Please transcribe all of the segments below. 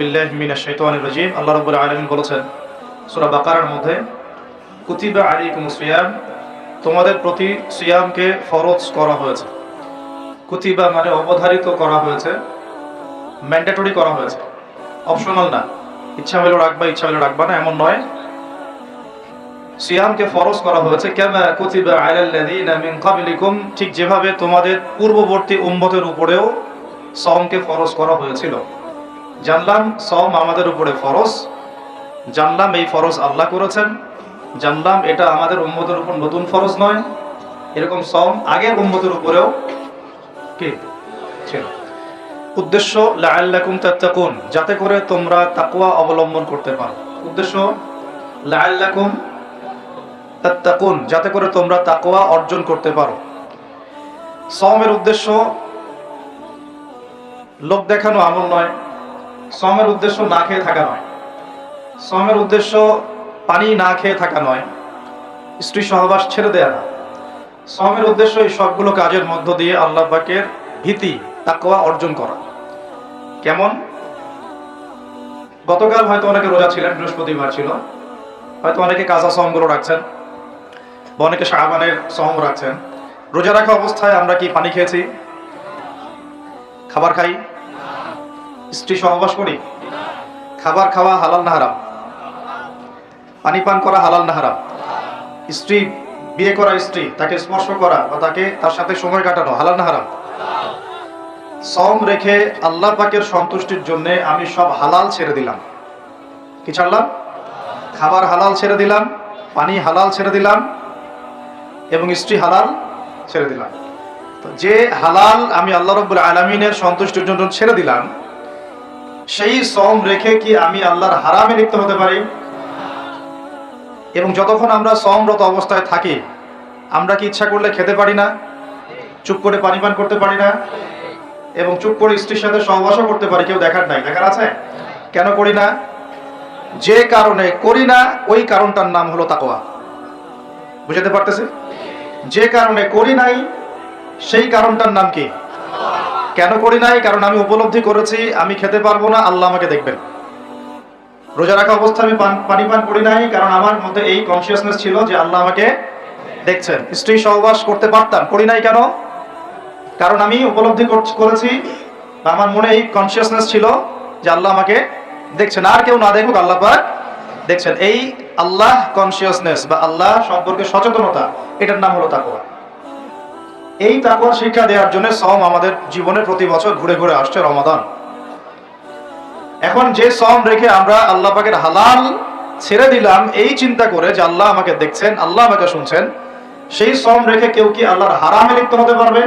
বিল্লাহ মিনাশ শাইতানির রাজিম। আল্লাহ রাব্বুল আলামিন বলেছেন, সূরা বাকারার মধ্যে, কুতিবা আলাইকুমুস সিয়াম, তোমাদের প্রতি সিয়ামকে ফরজ করা হয়েছে। কুতিবা মানে অবধারিত করা হয়েছে, ম্যান্ডেটরি করা হয়েছে। অপশনাল না। ইচ্ছা হলে রাখবা, ইচ্ছা হলে রাখবা না, এমন নয়। সিয়ামকে ফরজ করা হয়েছে, কামা কুতিবা আলাল্লাযীনা মিন ক্বাবলিকুম, ঠিক যেভাবে তোমাদের পূর্ববর্তী উম্মতের উপরেও সওমকে ফরজ করা হয়েছিল। জানলাম সম আমাদের উপরে ফরজ। জানলাম এই ফরজ আল্লাহ করেছেন। জানলাম এটা আমাদের উম্মতের উপর নতুন ফরজ নয়। এরকম সম আগের উম্মতের উপরেও কি? ছিল। উদ্দেশ্য, লাআল্লাকুম তাত্তাকুন, যাতে করে তোমরা তাকওয়া অবলম্বন করতে পারো। উদ্দেশ্য, লাআল্লাকুম তাত্তাকুন, যাতে করে তোমরা তাকওয়া অর্জন করতে পারো। সওমের উদ্দেশ্য, লোক দেখানো আমল নয়। সমের উদ্দেশ্য না খেয়ে থাকা নয়। সমের উদ্দেশ্য পানি না খেয়ে থাকা নয়। স্ত্রী সহবাস ছেড়ে দেয়া না। সমের উদ্দেশ্য এই সবগুলো কাজের মধ্য দিয়ে আল্লাহ পাকের ভীতি, তাকওয়া অর্জন করা। কেমন? গতকাল হয়তো অনেকে রোজা ছিলেন, বৃহস্পতিবার ছিল। হয়তো অনেকে কাজা সমগুলো রাখছেন বা অনেকে শাহবানের সম রাখছেন। রোজা রাখা অবস্থায় আমরা কি পানি খেয়েছি? খাবার খাই? স্ত্রী সহবাস করি। খাবার খাওয়া হালাল না হারাম। পানি পান করা হালাল না হারাম। স্ত্রী, বিয়ে করা স্ত্রী, তাকে স্পর্শ করা বা তাকে তার সাথে সময় কাটানো হালাল না হারাম। সম রেখে আল্লাহ পাকের সন্তুষ্টির জন্য আমি সব হালাল ছেড়ে দিলাম। কি ছাড়লাম? খাবার হালাল ছেড়ে দিলাম, পানি হালাল ছেড়ে দিলাম এবং স্ত্রী হালাল ছেড়ে দিলাম। তো যে হালাল আমি আল্লাহ রব্বুল আলমিনের সন্তুষ্টির জন্য ছেড়ে দিলাম সেই সম রেখে কি আমি আল্লাহর হারামে লিপ্ত হতে পারি? এবং যতক্ষণ আমরা সমরত অবস্থায় থাকি, আমরা কি ইচ্ছা করলে খেতে পারি না? চুপ করে পানি পান করতে পারি না? এবং চুপ করে স্ত্রীর সাথে সহবাসও করতে পারি, কেউ দেখার নাই। দেখার আছে? কেন করি না? যে কারণে করি না, ওই কারণটার নাম হলো তাকোয়া বুঝাতে পারতেছে যে কারণে করি নাই, সেই কারণটার নাম কি? কেন করি নাই? কারণ আমি উপলব্ধি করেছি, আমি খেতে পারব না, আল্লাহ আমাকে দেখবেন। রোজা রাখা অবস্থা আমি পানি পান করি নাই, কারণ আমার মধ্যে এই কনসিয়াসনেস ছিল যে আল্লাহ আমাকে দেখছেন। স্ত্রী সহবাস করতে পারতাম, করি নাই কেন? কারণ আমি উপলব্ধি কর- করেছি, আমার মনে এই কনসিয়াসনেস ছিল যে আল্লাহ আমাকে দেখছেন। আর কেউ না দেখুক, আল্লাহ দেখছেন। এই আল্লাহ কনসিয়াসনেস বা আল্লাহ সম্পর্কে সচেতনতা, এটার নাম হলো তাকওয়া। এই তাকওয়ার শিক্ষা দেওয়ার জন্য সম আমাদের জীবনে প্রতি বছর ঘুরে ঘুরে আসছে রমাদান। এখন যে সম রেখে আমরা আল্লাহ পাকের হালাল ছেড়ে দিলাম, এই চিন্তা করে যে আল্লাহ আমাকে দেখছেন, আল্লাহ আমাকে শুনছেন, সেই সম রেখে কেউ কি আল্লাহর হারামে লিপ্ত হতে পারবে?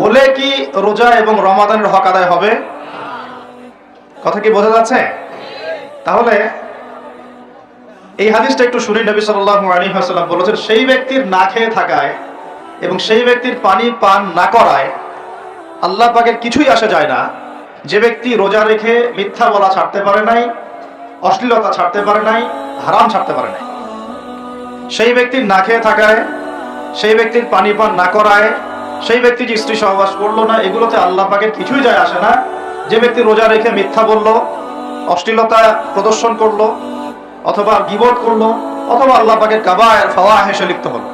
হলে কি রোজা এবং রমাদানের হক আদায় হবে? কথা কি বোঝা যাচ্ছে? তাহলে এই হাদিসটা একটু শুনি। নবী সাল্লাল্লাহু আলাইহি ওয়াসাল্লাম বলেছেন, সেই ব্যক্তির না খেয়ে থাকায় এবং সেই ব্যক্তির পানি পান না করায় আল্লাহ পাকের কিছুই আসা যায় না। যে ব্যক্তি রোজা রেখে মিথ্যা বলা ছাড়তে পারে নাই, অশ্লীলতা ছাড়তে পারে নাই, হারাম ছাড়তে পারে নাই। সেই ব্যক্তির না খেয়ে থাকায়, সেই ব্যক্তির পানি পান না করায়, সেই ব্যক্তি যে স্ত্রী সহবাস করল না, এগুলোতে আল্লাহ পাকের কিছুই যায় আসে না। যে ব্যক্তি রোজা রেখে মিথ্যা বলল, অশ্লীলতা প্রদর্শন করল, অথবা গিবট করল, অথবা আল্লাহ পাকের কাবায়ের ফাওয়া হেসে লিপ্ত হলো।